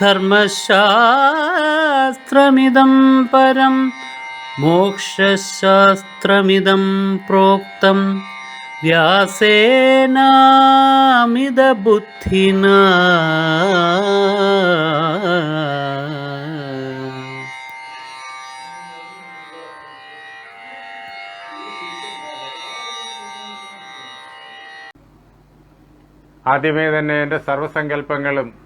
ധർമ്മശാസ്ത്രമിദം പരം മോക്ഷശാസ്ത്രമിതം പ്രോക്തം. വ്യാസേനാമിതബുദ്ധിന. ആദ്യമേ തന്നെ എന്റെ സർവസങ്കല്പങ്ങളും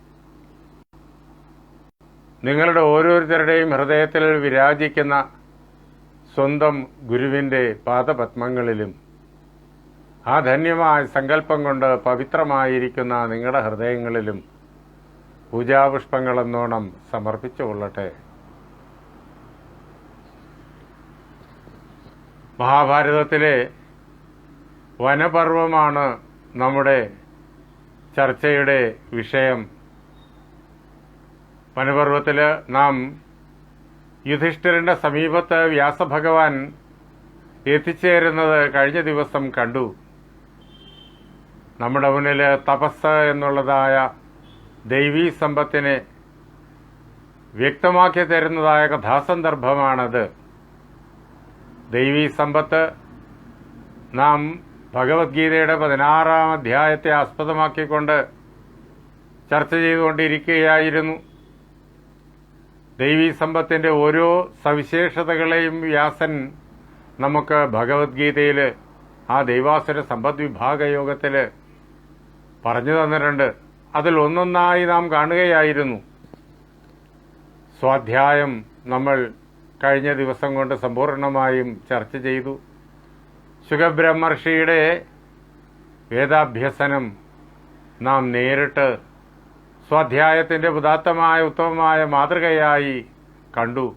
നിങ്ങളുടെ ഓരോരുത്തരുടെയും ഹൃദയത്തിൽ വിരാജിക്കുന്ന സ്വന്തം ഗുരുവിന്റെ പാദപത്മങ്ങളിലും ആ ധന്യമായ സങ്കല്പം കൊണ്ട് പവിത്രമായിരിക്കുന്ന നിങ്ങളുടെ ഹൃദയങ്ങളിലും പൂജാപുഷ്പങ്ങളെന്നോണം സമർപ്പിച്ചു കൊള്ളട്ടെ. മഹാഭാരതത്തിലെ വനപർവമാണ് നമ്മുടെ ചർച്ചയുടെ വിഷയം. വനപർവത്തിൽ നാം യുധിഷ്ഠിരന്റെ സമീപത്ത് വ്യാസഭഗവാൻ എത്തിച്ചേരുന്നത് കഴിഞ്ഞ ദിവസം കണ്ടു. നമ്മുടെ മുന്നിൽ തപസ് എന്നുള്ളതായ ദൈവീ സമ്പത്തിനെ വ്യക്തമാക്കി തരുന്നതായ കഥാസന്ദർഭമാണത്. ദൈവീ സമ്പത്ത് നാം ഭഗവത്ഗീതയുടെ പതിനാറാം അധ്യായത്തെ ആസ്പദമാക്കിക്കൊണ്ട് ചർച്ച ചെയ്തുകൊണ്ടിരിക്കുകയായിരുന്നു. ദൈവീ സമ്പത്തിന്റെ ഓരോ സവിശേഷതകളെയും വ്യാസൻ നമുക്ക് ഭഗവത്ഗീതയിൽ ആ ദൈവാസുര സമ്പദ് വിഭാഗ യോഗത്തിൽ പറഞ്ഞു തന്നിട്ടുണ്ട്. അതിൽ ഒന്നൊന്നായി നാം കാണുകയായിരുന്നു. സ്വാധ്യായം നമ്മൾ കഴിഞ്ഞ ദിവസം കൊണ്ട് സമ്പൂർണമായും ചർച്ച ചെയ്തു. ശുഖബ്രഹ്മർഷിയുടെ വേദാഭ്യസനം നാം നേരിട്ട് സ്വാധ്യായത്തിന്റെ ഉദാത്തമായ ഉത്തമമായ മാതൃകയായി കണ്ടു.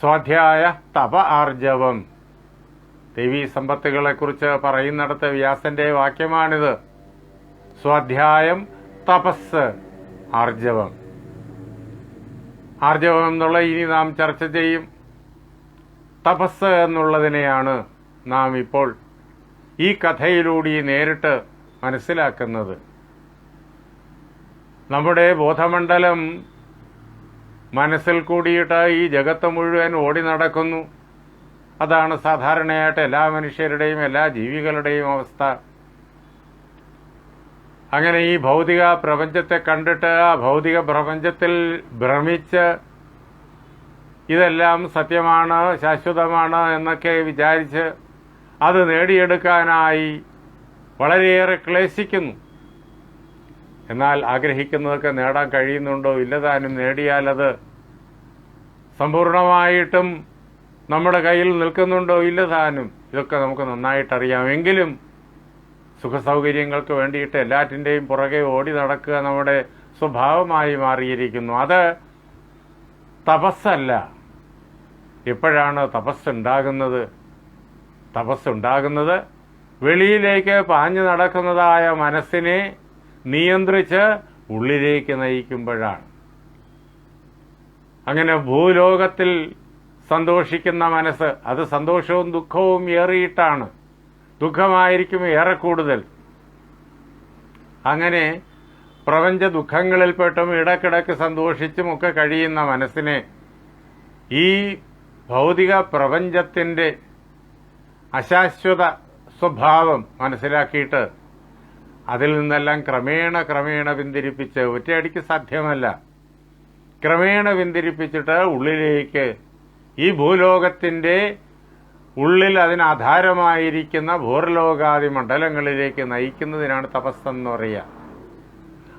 സ്വാധ്യായ തപ ആർജവം. ദേവീ സമ്പത്തുകളെക്കുറിച്ച് പറയുന്നിടത്ത് വ്യാസന്റെ വാക്യമാണിത്. സ്വാധ്യായം തപസ് ആർജവം. ആർജവം എന്നുള്ള ഇനി നാം ചർച്ച ചെയ്യും. തപസ് എന്നുള്ളതിനെയാണ് നാം ഇപ്പോൾ ഈ കഥയിലൂടെ നേരിട്ട് മനസ്സിലാക്കുന്നത്. നമ്മുടെ ബോധമണ്ഡലം മനസ്സിൽ കൂടിയിട്ട് ഈ ജഗത്ത് മുഴുവൻ ഓടി നടക്കുന്നു. അതാണ് സാധാരണയായിട്ട് എല്ലാ മനുഷ്യരുടെയും എല്ലാ ജീവികളുടെയും അവസ്ഥ. അങ്ങനെ ഈ ഭൗതിക പ്രപഞ്ചത്തെ കണ്ടിട്ട് ആ ഭൗതിക പ്രപഞ്ചത്തിൽ ഭ്രമിച്ച് ഇതെല്ലാം സത്യമാണ് ശാശ്വതമാണ് എന്നൊക്കെ വിചാരിച്ച് അത് നേടിയെടുക്കാനായി വളരെയേറെ ക്ലേശിക്കുന്നു. എന്നാൽ ആഗ്രഹിക്കുന്നതൊക്കെ നേടാൻ കഴിയുന്നുണ്ടോ ഇല്ലതാനും നേടിയാലത് സമ്പൂർണമായിട്ടും നമ്മുടെ കയ്യിൽ നിൽക്കുന്നുണ്ടോ ഇല്ലതാനും ഇതൊക്കെ നമുക്ക് നന്നായിട്ടറിയാം. എങ്കിലും സുഖസൗകര്യങ്ങൾക്ക് വേണ്ടിയിട്ട് എല്ലാറ്റിന്റെയും പുറകെ ഓടി നടക്കുക നമ്മുടെ സ്വഭാവമായി മാറിയിരിക്കുന്നു. അത് തപസ്സല്ല. എപ്പോഴാണ് തപസ്സുണ്ടാകുന്നത്? തപസ്സുണ്ടാകുന്നത് വെളിയിലേക്ക് പാഞ്ഞു നടക്കുന്നതായ മനസ്സിനെ നിയന്ത്രിച്ച് ഉള്ളിലേക്ക് നയിക്കുമ്പോഴാണ്. അങ്ങനെ ഭൂലോകത്തിൽ സന്തോഷിക്കുന്ന മനസ്സ് അത് സന്തോഷവും ദുഃഖവും ഏറിയിട്ടാണ്. ദുഃഖമായിരിക്കും ഏറെ കൂടുതൽ. അങ്ങനെ പ്രപഞ്ച ദുഃഖങ്ങളിൽപ്പെട്ടും ഇടക്കിടക്ക് സന്തോഷിച്ചും ഒക്കെ കഴിയുന്ന മനസ്സിനെ ഈ ഭൗതിക പ്രപഞ്ചത്തിന്റെ അശാശ്വത സ്വഭാവം മനസ്സിലാക്കിയിട്ട് അതിൽ നിന്നെല്ലാം ക്രമേണ ക്രമേണ പിന്തിരിപ്പിച്ച് ഒറ്റയടിക്ക് സാധ്യമല്ല. ക്രമേണ പിന്തിരിപ്പിച്ചിട്ട് ഉള്ളിലേക്ക് ഈ ഭൂലോകത്തിന്റെ ഉള്ളിൽ അതിനാധാരമായിരിക്കുന്ന ഭൂർലോകാദി മണ്ഡലങ്ങളിലേക്ക് നയിക്കുന്നതിനാണ് തപസ്സെന്ന് പറയുക.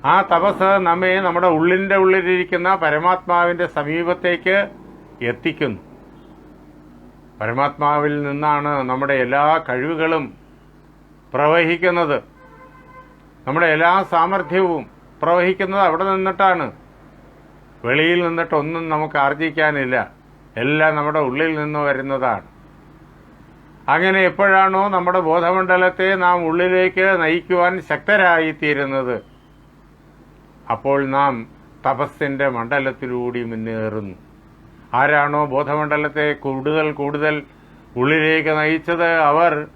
ആ തപസ് നമ്മെ നമ്മുടെ ഉള്ളിന്റെ ഉള്ളിലിരിക്കുന്ന പരമാത്മാവിന്റെ സമീപത്തേക്ക് എത്തിക്കുന്നു. പരമാത്മാവിൽ നിന്നാണ് നമ്മുടെ എല്ലാ കഴിവുകളും പ്രവഹിക്കുന്നത്. നമ്മുടെ എല്ലാ സാമർഥ്യവും പ്രവഹിക്കുന്നത് അവിടെ നിന്നിട്ടാണ്. വെളിയിൽ നിന്നിട്ടൊന്നും നമുക്ക് ആർജിക്കാനില്ല. എല്ലാം നമ്മുടെ ഉള്ളിൽ നിന്ന് വരുന്നതാണ്. അങ്ങനെ എപ്പോഴാണോ നമ്മുടെ ബോധമണ്ഡലത്തെ നാം ഉള്ളിലേക്ക് നയിക്കുവാൻ ശക്തരായിത്തീരുന്നത് അപ്പോൾ നാം തപസ്സിന്റെ മണ്ഡലത്തിലൂടി മുന്നേറുന്നു. ആരാണോ ബോധമണ്ഡലത്തെ കൂടുതൽ കൂടുതൽ ഉള്ളിലേക്ക് നയിച്ചത് അവർ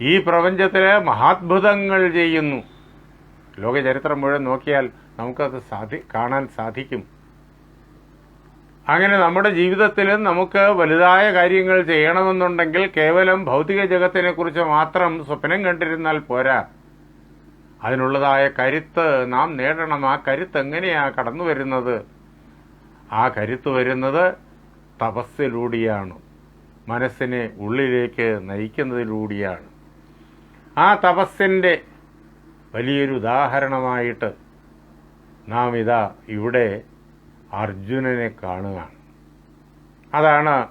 ഈ പ്രപഞ്ചത്തിലെ മഹാത്ഭുതങ്ങൾ ചെയ്യുന്നു. ലോകചരിത്രം മുഴുവൻ നോക്കിയാൽ നമുക്കത് സാധി കാണാൻ സാധിക്കും. അങ്ങനെ നമ്മുടെ ജീവിതത്തിൽ നമുക്ക് വലുതായ കാര്യങ്ങൾ ചെയ്യണമെന്നുണ്ടെങ്കിൽ കേവലം ഭൗതിക ജഗത്തിനെ കുറിച്ച് മാത്രം സ്വപ്നം കണ്ടിരുന്നാൽ പോരാ. അതിനുള്ളതായ കരുത്ത് നാം നേടണം. ആ കരുത്ത് എങ്ങനെയാ കടന്നു വരുന്നത്? ആ കരുത്ത് വരുന്നത് തപസ്സിലൂടെയാണ്. മനസ്സിനെ ഉള്ളിലേക്ക് നയിക്കുന്നതിലൂടെയാണ്. ആ തപസ്സിന്റെ വലിയൊരു ഉദാഹരണമായിട്ട് നാം ഇതാ ഇവിടെ അർജുനനെ കാണുകയാണ്. അതാണ്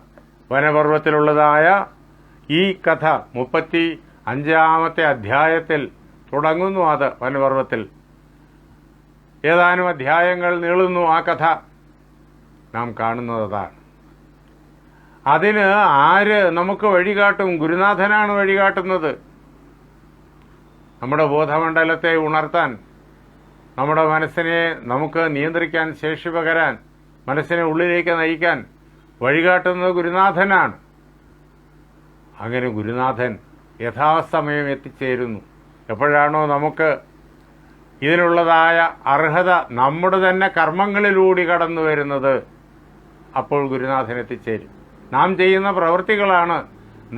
വനപർവത്തിലുള്ളതായ ഈ കഥ മുപ്പത്തി അഞ്ചാമത്തെ അധ്യായത്തിൽ തുടങ്ങുന്നു അത് വനപർവത്തിൽ. ഏതാനും അധ്യായങ്ങൾ നീളുന്നു ആ കഥ നാം കാണുന്നത് അതാണ് അതിന് ആര് നമുക്ക് വഴികാട്ടും? ഗുരുനാഥനാണ് വഴികാട്ടുന്നത്. നമ്മുടെ ബോധമണ്ഡലത്തെ ഉണർത്താൻ നമ്മുടെ മനസ്സിനെ നമുക്ക് നിയന്ത്രിക്കാൻ ശേഷി പകരാൻ മനസ്സിനെ ഉള്ളിലേക്ക് നയിക്കാൻ വഴികാട്ടുന്നത് ഗുരുനാഥനാണ്. അങ്ങനെ ഗുരുനാഥൻ യഥാസമയം എത്തിച്ചേരുന്നു. എപ്പോഴാണോ നമുക്ക് ഇതിനുള്ളതായ അർഹത നമ്മുടെ തന്നെ കർമ്മങ്ങളിലൂടെ കടന്നു വരുന്നത് അപ്പോൾ ഗുരുനാഥൻ എത്തിച്ചേരും. നാം ചെയ്യുന്ന പ്രവൃത്തികളാണ്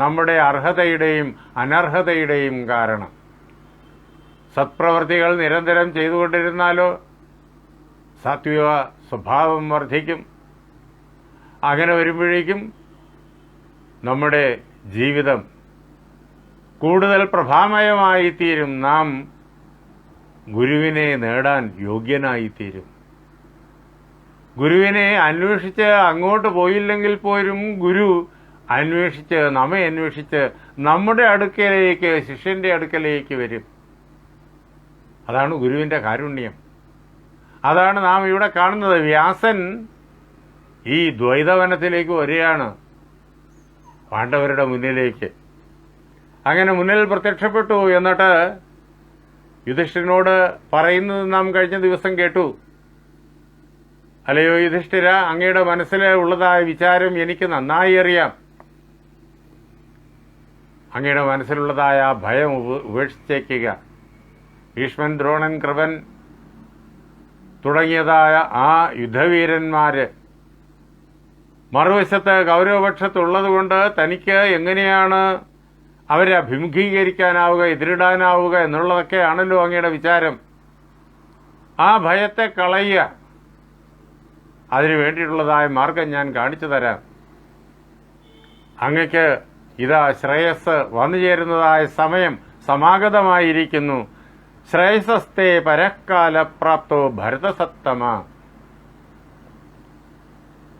നമ്മുടെ അർഹതയുടെയും അനർഹതയുടെയും കാരണം. സത്പ്രവൃത്തികൾ നിരന്തരം ചെയ്തുകൊണ്ടിരുന്നാലോ സാത്വിക സ്വഭാവം വർദ്ധിക്കും. അങ്ങനെ വരുമ്പോഴേക്കും നമ്മുടെ ജീവിതം കൂടുതൽ പ്രഭാമയമായിത്തീരും. നാം ഗുരുവിനെ നേടാൻ യോഗ്യനായിത്തീരും. ഗുരുവിനെ അന്വേഷിച്ച് അങ്ങോട്ട് പോയില്ലെങ്കിൽ പോലും ഗുരു അന്വേഷിച്ച് നമ്മെ അന്വേഷിച്ച് നമ്മുടെ അടുക്കലേക്ക് ശിഷ്യന്റെ അടുക്കലേക്ക് വരും. അതാണ് ഗുരുവിന്റെ കാരുണ്യം. അതാണ് നാം ഇവിടെ കാണുന്നത്. വ്യാസൻ ഈ ദ്വൈതവനത്തിലേക്ക് വരികയാണ് പാണ്ഡവരുടെ മുന്നിലേക്ക്. അങ്ങനെ മുന്നിൽ പ്രത്യക്ഷപ്പെട്ടു എന്നിട്ട് യുധിഷ്ഠിരനോട് പറയുന്നത് നാം കഴിഞ്ഞ ദിവസം കേട്ടു. അല്ലയോ യുധിഷ്ഠിര അങ്ങയുടെ മനസ്സിൽ ഉള്ളതായ വിചാരം എനിക്ക് നന്നായി അറിയാം. അങ്ങയുടെ മനസ്സിലുള്ളതായ ഭയം ഉപ- ഉപേക്ഷിച്ചേക്കുക. ഭീഷ്മൻ ദ്രോണൻ കൃപൻ തുടങ്ങിയതായ ആ യുദ്ധവീരന്മാര് മറുവശത്ത് ഗൗരവപക്ഷത്തുള്ളതുകൊണ്ട് തനിക്ക് എങ്ങനെയാണ് അവരെ അഭിമുഖീകരിക്കാനാവുക എതിരിടാനാവുക എന്നുള്ളതൊക്കെയാണല്ലോ അങ്ങയുടെ വിചാരം. ആ ഭയത്തെ കളയുക അതിനു വേണ്ടിയിട്ടുള്ളതായ മാർഗം ഞാൻ കാണിച്ചു തരാം. അങ്ങക്ക് ഇതാ ശ്രേയസ് വന്നു ചേരുന്നതായ സമയം സമാഗതമായിരിക്കുന്നു. ശ്രേയസസ്തേ പരക്കാലപ്രാപ്തോ ഭരതസത്തമ.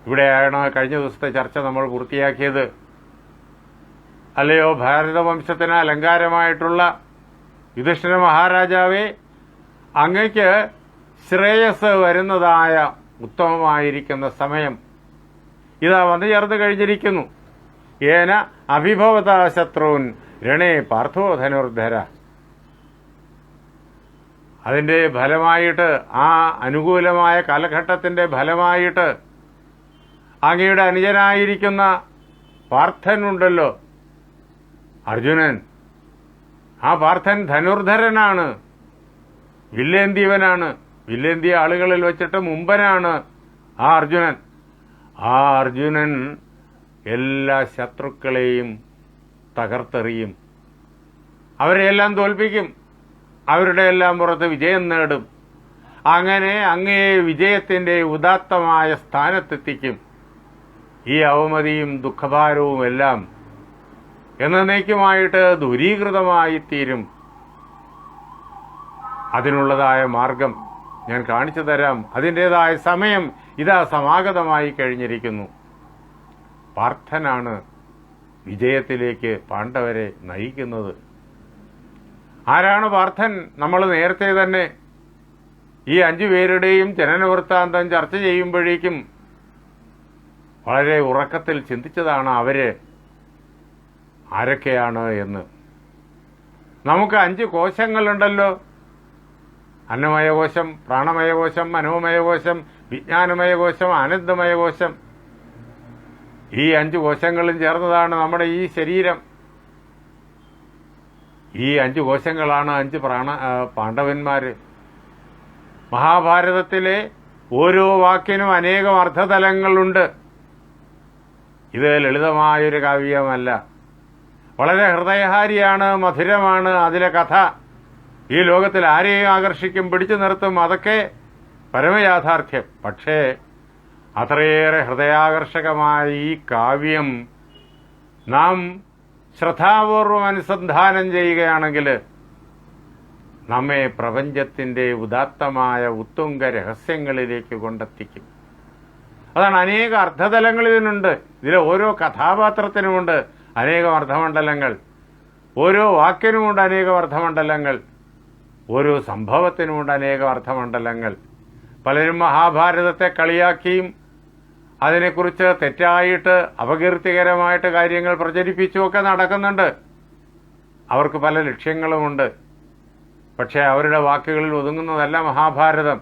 ഇവിടെയാണ് കഴിഞ്ഞ ദിവസത്തെ ചർച്ച നമ്മൾ പൂർത്തിയാക്കിയത്. അല്ലയോ ഭാരതവംശത്തിന് അലങ്കാരമായിട്ടുള്ള യുധിഷ്ഠിര മഹാരാജാവേ അങ്ങയ്ക്ക് ശ്രേയസ് വരുന്നതായ ഉത്തമമായിരിക്കുന്ന സമയം. ഇതാ വന്നു ചേർന്ന് കഴിഞ്ഞിരിക്കുന്നു. ഏന അഭിഭവതാ ശത്രുൻ രണേ പാർത്ഥോ അതിന്റെ ഫലമായിട്ട് ആ അനുകൂലമായ കാലഘട്ടത്തിന്റെ ഫലമായിട്ട് അങ്ങയുടെ അനുജനായിരിക്കുന്ന പാർത്ഥനുണ്ടല്ലോ. അർജുനൻ. ആ പാർത്ഥൻ ധനുർധരനാണ്. വില്ലേന്തിയവനാണ്. വില്ലേന്തിയ ആളുകളിൽ വെച്ചിട്ട് മുമ്പനാണ് ആ അർജുനൻ. ആ അർജുനൻ എല്ലാ ശത്രുക്കളെയും തകർത്തെറിയും. അവരെയെല്ലാം തോൽപ്പിക്കും. അവരുടെ എല്ലാം പുറത്ത് വിജയം നേടും. അങ്ങനെ അങ്ങയെ വിജയത്തിന്റെ ഉദാത്തമായ സ്ഥാനത്തെത്തിക്കും. ഈ അവമതിയും ദുഃഖഭാരവും എല്ലാം എന്നേക്കുമായിട്ട് ദൂരീകൃതമായി തീരും അതിനുള്ളതായ മാർഗം ഞാൻ കാണിച്ചു തരാം. അതിന്റെതായ സമയം ഇതാ സമാഗതമായി കഴിഞ്ഞിരിക്കുന്നു. പാർത്ഥനാണ് വിജയത്തിലേക്ക് പാണ്ഡവരെ നയിക്കുന്നത്. ആരാണ് പാർത്ഥൻ? നമ്മൾ നേരത്തെ തന്നെ ഈ അഞ്ചു പേരുടെയും ജനനവൃത്താന്തം ചർച്ച ചെയ്യുമ്പോഴേക്കും വളരെ ഉറക്കത്തിൽ ചിന്തിച്ചതാണ് അവർ ആരൊക്കെയാണ് എന്ന്. നമുക്ക് അഞ്ച് കോശങ്ങളുണ്ടല്ലോ. അന്നമയകോശം പ്രാണമയകോശം മനോമയകോശം വിജ്ഞാനമയകോശം ആനന്ദമയകോശം ഈ അഞ്ച് കോശങ്ങളും ചേർന്നതാണ് നമ്മുടെ ഈ ശരീരം. ഈ അഞ്ച് കോശങ്ങളാണ് അഞ്ച് പ്രാണ പാണ്ഡവന്മാർ മഹാഭാരതത്തിലെ ഓരോ വാക്കിനും അനേകം അർത്ഥതലങ്ങളുണ്ട് ഇത് ലളിതമായൊരു കാവ്യമല്ല. വളരെ ഹൃദയഹാരിയാണ് മധുരമാണ് അതിലെ കഥ. ഈ ലോകത്തിൽ ആരെയും ആകർഷിക്കും പിടിച്ചു നിർത്തും അതൊക്കെ പരമയാഥാർത്ഥ്യം. പക്ഷേ അത്രയേറെ ഹൃദയാകർഷകമായ ഈ കാവ്യം നാം ശ്രദ്ധാപൂർവം അനുസന്ധാനം ചെയ്യുകയാണെങ്കിൽ നമ്മെ പ്രപഞ്ചത്തിന്റെ ഉദാത്തമായ ഉത്തുംഗ രഹസ്യങ്ങളിലേക്ക് കൊണ്ടെത്തിക്കും. അതാണ് അനേക അർത്ഥതലങ്ങൾ ഇതിനുണ്ട് ഇതിലെ ഓരോ കഥാപാത്രത്തിനുമുണ്ട് അനേകം അർത്ഥമണ്ഡലങ്ങൾ ഓരോ വാക്കിനുമുണ്ട് അനേകം അർത്ഥമണ്ഡലങ്ങൾ ഓരോ സംഭവത്തിനുമുണ്ട് അനേകം അർത്ഥമണ്ഡലങ്ങൾ പലരും മഹാഭാരതത്തെ കളിയാക്കിയും അതിനെക്കുറിച്ച് തെറ്റായിട്ട് അപകീർത്തികരമായിട്ട് കാര്യങ്ങൾ പ്രചരിപ്പിച്ചുമൊക്കെ നടക്കുന്നുണ്ട്. അവർക്ക് പല ലക്ഷ്യങ്ങളുമുണ്ട്. പക്ഷേ അവരുടെ വാക്കുകളിൽ ഒതുങ്ങുന്നതല്ല മഹാഭാരതം.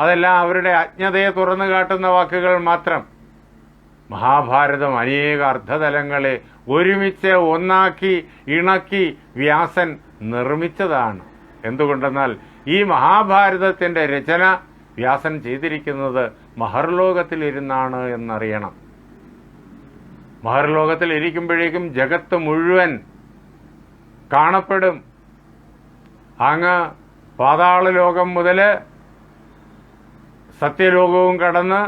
അതെല്ലാം അവരുടെ അജ്ഞതയെ തുറന്നു കാട്ടുന്ന വാക്കുകൾ മാത്രം. മഹാഭാരതം അനേക അർത്ഥതലങ്ങളെ ഒരുമിച്ച് ഒന്നാക്കി ഇണക്കി വ്യാസൻ നിർമ്മിച്ചതാണ്. എന്തുകൊണ്ടെന്നാൽ ഈ മഹാഭാരതത്തിന്റെ രചന വ്യാസൻ ചെയ്തിരിക്കുന്നത് മഹർലോകത്തിലിരുന്നാണ് എന്നറിയണം. മഹർലോകത്തിൽ ഇരിക്കുമ്പോഴേക്കും ജഗത്ത് മുഴുവൻ കാണപ്പെടും. അങ്ങ് പാതാള ലോകം മുതൽ സത്യലോകവും കടന്ന്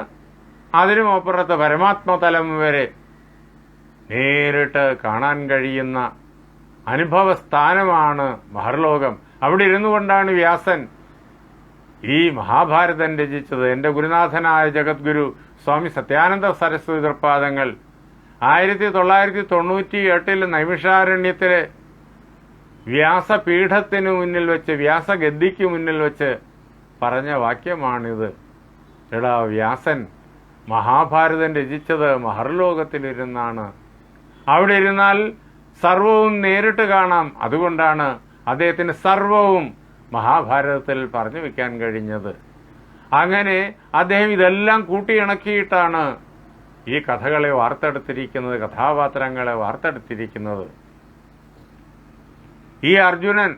അതിനും അപ്പുറത്ത് പരമാത്മതലം വരെ നേരിട്ട് കാണാൻ കഴിയുന്ന അനുഭവ സ്ഥാനമാണ് മഹർലോകം. അവിടെ ഇരുന്നു കൊണ്ടാണ് വ്യാസൻ ഈ മഹാഭാരതം രചിച്ചത് എന്റെ ഗുരുനാഥനായ ജഗദ്ഗുരു സ്വാമി സത്യാനന്ദ സരസ്വതി തൃപ്പാദങ്ങൾ ആയിരത്തി തൊള്ളായിരത്തി തൊണ്ണൂറ്റി എട്ടിൽ നൈമിഷാരണ്യത്തിലെ വ്യാസപീഠത്തിനു മുന്നിൽ വെച്ച് വ്യാസഗദ്ദിക്ക് മുന്നിൽ വെച്ച് പറഞ്ഞ വാക്യമാണിത്. എടാ വ്യാസൻ മഹാഭാരതം രചിച്ചത് മഹർലോകത്തിലിരുന്നാണ്. അവിടെ ഇരുന്നാൽ സർവവും നേരിട്ട് കാണാം. അതുകൊണ്ടാണ് അദ്ദേഹത്തിന് സർവവും മഹാഭാരതത്തിൽ പറഞ്ഞു വെക്കാൻ കഴിഞ്ഞത്. അങ്ങനെ അദ്ദേഹം ഇതെല്ലാം കൂട്ടിയിണക്കിയിട്ടാണ് ഈ കഥകളെ വാർത്തെടുത്തിരിക്കുന്നത് കഥാപാത്രങ്ങളെ വാർത്തെടുത്തിരിക്കുന്നത്. ഈ അർജുനൻ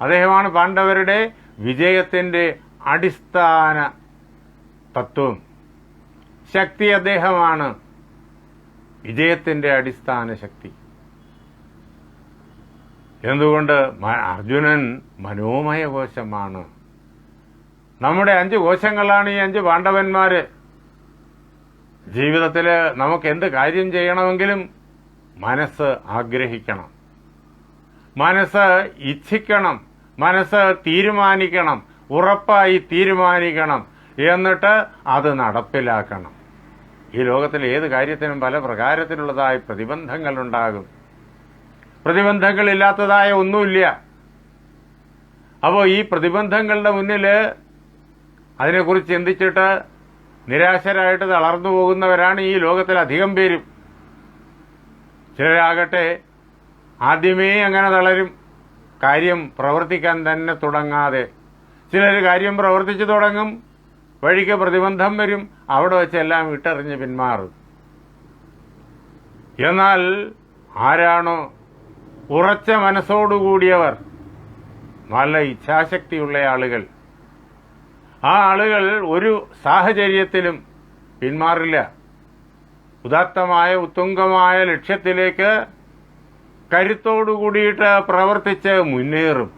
അദ്ദേഹമാണ് പാണ്ഡവരുടെ വിജയത്തിന്റെ അടിസ്ഥാന തത്വം. ശക്തി അദ്ദേഹമാണ്. വിജയത്തിന്റെ അടിസ്ഥാന ശക്തി. എന്തുകൊണ്ട് അർജുനൻ മനോമയ കോശമാണ് നമ്മുടെ അഞ്ച് കോശങ്ങളാണ് ഈ അഞ്ച് പാണ്ഡവന്മാര്. ജീവിതത്തിൽ നമുക്ക് എന്ത് കാര്യം ചെയ്യണമെങ്കിലും മനസ്സ് ആഗ്രഹിക്കണം. മനസ്സ് ഇച്ഛിക്കണം. മനസ്സ് തീരുമാനിക്കണം. ഉറപ്പായി തീരുമാനിക്കണം. എന്നിട്ട് അത് നടപ്പിലാക്കണം. ഈ ലോകത്തിൽ ഏത് കാര്യത്തിനും പല പ്രകാരത്തിലുള്ളതായി പ്രതിബന്ധങ്ങളുണ്ടാകും. പ്രതിബന്ധങ്ങളില്ലാത്തതായ ഒന്നുമില്ല. അപ്പോൾ ഈ പ്രതിബന്ധങ്ങളുടെ മുന്നിൽ അതിനെക്കുറിച്ച് ചിന്തിച്ചിട്ട് നിരാശരായിട്ട് തളർന്നു പോകുന്നവരാണ് ഈ ലോകത്തിൽ അധികം പേരും. ചിലരാകട്ടെ ആദ്യമേ അങ്ങനെ തളരും. കാര്യം പ്രവർത്തിക്കാൻ തന്നെ തുടങ്ങാതെ. ചിലർ കാര്യം പ്രവർത്തിച്ചു തുടങ്ങും. വഴിക്ക് പ്രതിബന്ധം വരും. അവിടെ വെച്ചെല്ലാം വിട്ടറിഞ്ഞ് പിന്മാറും. എന്നാൽ ആരാണോ ഉറച്ച മനസ്സോടുകൂടിയവർ. നല്ല ഇച്ഛാശക്തിയുള്ള ആളുകൾ. ആ ആളുകൾ ഒരു സാഹചര്യത്തിലും പിന്മാറില്ല. ഉദാത്തമായ ഉത്തുംഗമായ ലക്ഷ്യത്തിലേക്ക് കരുത്തോടുകൂടിയിട്ട് പ്രവർത്തിച്ച് മുന്നേറും.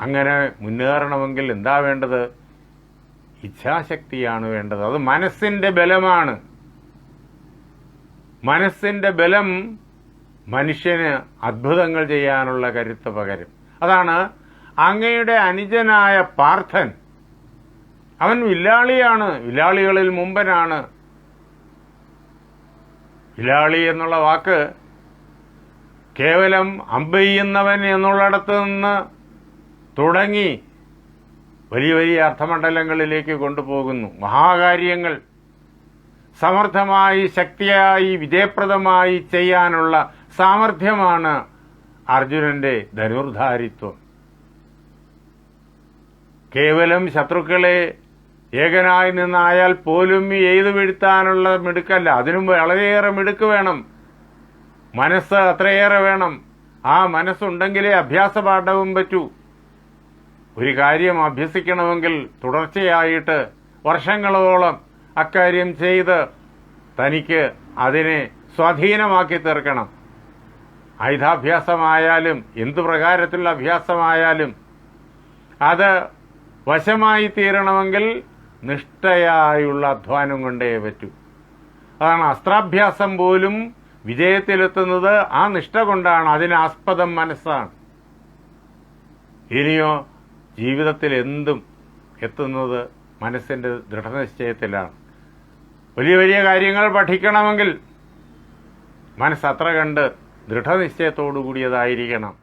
അങ്ങനെ മുന്നേറണമെങ്കിൽ എന്താ വേണ്ടത്? ഇച്ഛാശക്തിയാണ് വേണ്ടത്. അത് മനസ്സിന്റെ ബലമാണ്. മനസ്സിന്റെ ബലം മനുഷ്യന് അത്ഭുതങ്ങൾ ചെയ്യാനുള്ള കരുത്ത് പകരും. അതാണ് അങ്ങയുടെ അനുജനായ പാർത്ഥൻ. അവൻ വില്ലാളിയാണ് വില്ലാളികളിൽ മുമ്പനാണ്. വില്ലാളി എന്നുള്ള വാക്ക് കേവലം അമ്പെയ്യുന്നവൻ എന്നുള്ളിടത്ത് നിന്ന് തുടങ്ങി വലിയ വലിയ അർത്ഥമണ്ഡലങ്ങളിലേക്ക് കൊണ്ടുപോകുന്നു. മഹാകാര്യങ്ങൾ സമർത്ഥമായി ശക്തിയായി വിജയപ്രദമായി ചെയ്യാനുള്ള സാമർഥ്യമാണ് അർജുനന്റെ ധനുർധാരിത്വം. കേവലം ശത്രുക്കളെ ഏകനായി നിന്നായാൽ പോലും എയ്തു വീഴ്ത്താനുള്ള മിടുക്കല്ല. അതിനും വളരെയേറെ മിടുക്ക് വേണം. മനസ്സ് അത്രയേറെ വേണം. ആ മനസ്സുണ്ടെങ്കിലേ അഭ്യാസ പാഠവും പറ്റൂ. ഒരു കാര്യം അഭ്യസിക്കണമെങ്കിൽ തുടർച്ചയായിട്ട് വർഷങ്ങളോളം അക്കാര്യം ചെയ്ത് തനിക്ക് അതിനെ സ്വാധീനമാക്കി തീർക്കണം. ആയുധാഭ്യാസമായാലും എന്തു പ്രകാരത്തിലുള്ള അഭ്യാസമായാലും അത് വശമായി തീരണമെങ്കിൽ നിഷ്ഠയായുള്ള അധ്വാനം കൊണ്ടേ പറ്റൂ. അതാണ് അസ്ത്രാഭ്യാസം പോലും വിജയത്തിലെത്തുന്നത് ആ നിഷ്ഠ കൊണ്ടാണ്. അതിനാസ്പദം മനസ്സാണ്. ഇനിയോ ജീവിതത്തിൽ എന്തും എത്തുന്നത് മനസ്സിന്റെ ദൃഢനിശ്ചയത്തിലാണ്. വലിയ വലിയ കാര്യങ്ങൾ പഠിക്കണമെങ്കിൽ മനസ്സത്ര കണ്ട് ദൃഢനിശ്ചയത്തോടു കൂടിയതായിരിക്കണം